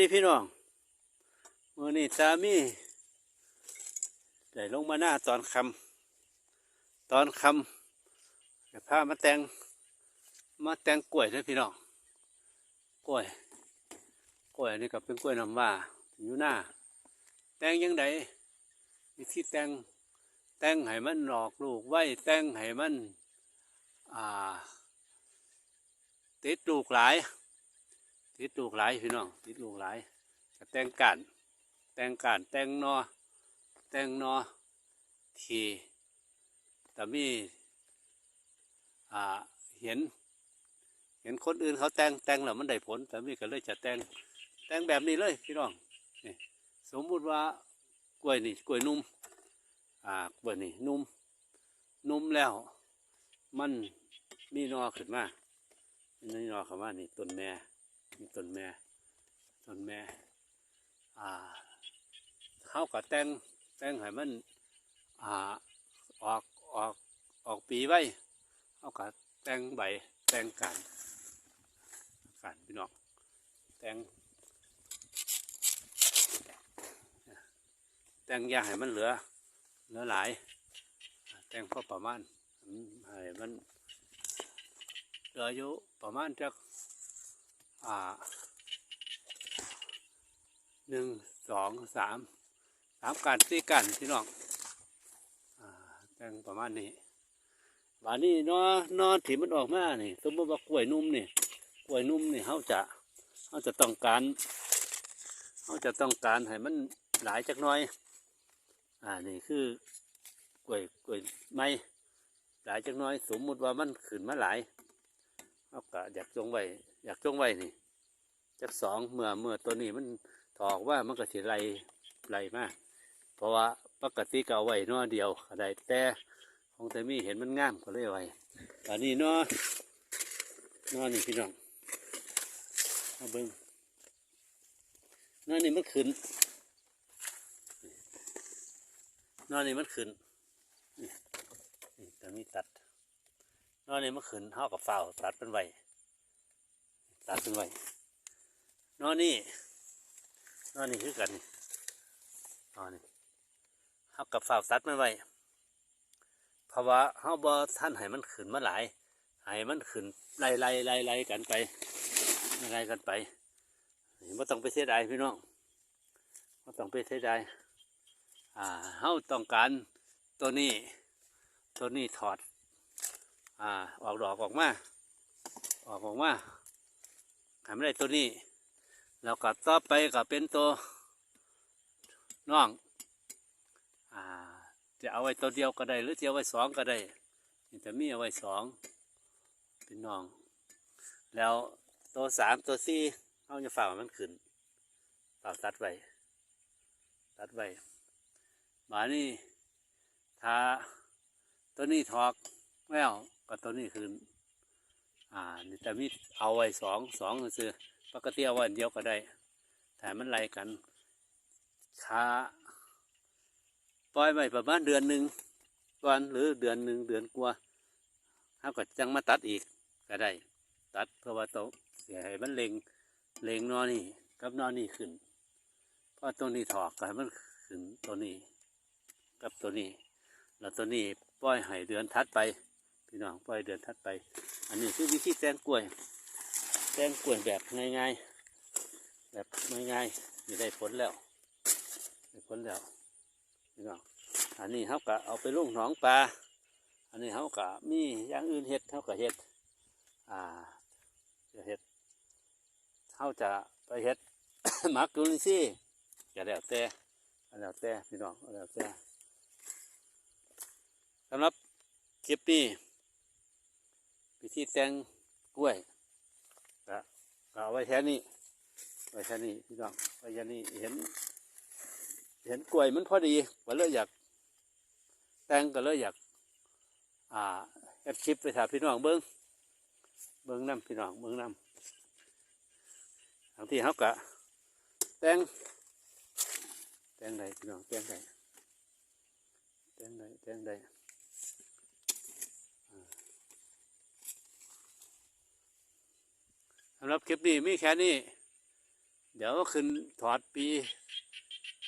ดีพี่น้องมื่อนี้สามีได้ลงมาหน้าตอนคำตอนคำจะพามาแตงมาแตงกล้วยด้วยพี่น้องกล้วยกล้วยนนี้ก็เป็นกล้วยน้ำว่าอยู่หน้า แตงยังไงวิธีแตงแตงให้มันหลอกลูกไว้แตงให้มันอ่าติดลูกหลาย ติดลูกหลายพี่น้องติดลูกหลายแต่งการแต่งการแต่งนอแต่งนอทีแต่มีอ่าเห็น เห็นคนอื่นเขาแต่งแต่งแล้วมันได้ผล แต่มีก็เลยจะแต่งแต่งแบบนี้เลยพี่น้องนี่สมมุติว่ากล้วยนี่กล้วยนุ่มอ่ากล้วยนี่นุ่มนุ่มแล้ว มันมีนอขึ้นมามีนอขึ้นมานี่ต้นแม่ ต้นแม่ต้นแม่ อ่าเขาก็แต่งแต่งให้มัน อ่า ออกออกออกปีไว้เขาก็แต่งใบแต่งกันกันพี่น้องแต่งแต่งยางให้มันเหลือเหลือหลาย แต่งพอประมาณให้มันเหลืออยู่ประมาณจัก อ่าหนึ่งสองสามสามกันสี่กันพี่น้องอ่าแต่งประมาณนี้บานนี้นอนอที่มันออกมานี่สมมติว่ากล้วยนุ่มนี่กล้วยนุ่มนี่เขาจะเขาจะต้องการเขาจะต้องการให้มันหลายจักน้อย อ่านี่คือกล้วยกล้วยไม้หลายจักน้อย สมมุติว่ามันขึ้นมาหลาย เอากะอยากจงไว้อยากจงไว้นี่จักสองเมื่อเมื่อตัวนี้มันถอกว่ามันก็สิไล่ไล่มาก เพราะว่าปกติก็เอาไว้นอเดียวก็ได้แต่ของแต่มีเห็นมันงามก็เลยเอาไว้ตอนนี้นอนอนี่พี่น้องเอาเบิ้งนอนี่มันขึ้นนอนี่มันขึ้นนี่นี่แต่มีตัด นอนนี่เมื่อคืนเท่ากับเฝ้าตัดเป็นไว้ตัดเป็นไว้นอนนี่นอนนี่คือกันนี่นอนนี่เท่ากับเฝ้าตัดมันไว้เพราะว่าเฮาบ่ท่านให้มันขึ้นมาหลายให้มันขึ้นไล่ไล่ไล่ไล่กันไปไล่กันไปนี่บ่ต้องไปเสียดายพี่น้องบ่ต้องไปเสียดายอ่าเฮาต้องการตัวนี้ ตัวนี้ถอด อ่า ออกดอกออกมา ออกออกมาทำไได้ตัวนี้ แล้วก็ต่อไปก็เป็นตัวน้องอ่าจะเอาไว้ตัวเดียวก็ได้ หรือจะเอาไว้สองก็ได้แต่มีเอาไว้สองเป็นน้อง แล้วตัวสามตัวสี่เอาจะฝ่ามันขึ้นฝ่าตัดไว้ตัดไว้มานี่ถ้าตัวนี้ถอก แล้วก็ตัวนี้คืออ่าแต่มีเอาไว้สองสองคือปกติเอาไว้เดียวก็ได้แต่มันไล่กันค้าปล่อยไว้ประมาณเดือนหนึ่งก่อนหรือเดือนหนึ่งเดือนกว่าถ้าก็จังมาตัดอีกก็ได้ ตัดเพราะว่าโตเสียให้มันเล็งเล็งนอนี่กับนอนี่ขึ้นเพราะตัวนี้ถอกก็ให้มันขึ้นตัวนี้ กับตัวนี้ แล้วตัวนี้ปล่อยให้เดือนทัดไป พี่น้องปล่อยเดือนทัดไป อันนี้คือวิธีแตงกล้วยแตงกล้วยแบบง่ายๆ แบบง่ายๆนี่ได้ผลแล้วได้ผลแล้วพี่น้องอันนี้เขาก็เอาไปลงหนองปลาอันนี้เขาก็มีอย่างอื่นเห็ดเขาก็เห็ดอ่าจะเห็ดเขาจะไปเห็ดหมักจุลินทรีย์ก็แล้วแต่ก็แล้วแต่พี่น้องก็แล้วแต่สำหรับคลิปนี้ วิธีแตงกล้วยก็ก็เอาไว้แค่นี้ไว้แค่นี้พี่น้องไว้แค่นี้เห็น เห็นกล้วยมันพอดีก็เลยอยากแตงก็เลยอยาก อ่าแอดคลิปไปถามพี่น้องเบิ้งเบิ้งน้ำพี่น้องเบิ้งน้ำทางที่เขากะแตงแตงใดพี่น้องแตงใดแตงใดแตงใดำหรับคลิปนี้มีแค่นี้ เดี๋ยวขึ้นถอดปี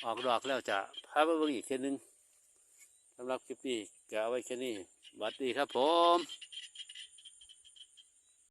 ออกดอกแล้วจะพาไปเบิ่งอีกแค่นึงสำหรับคลิปนี้ก็เอาไว้แค่นี้สวัสดีครับผม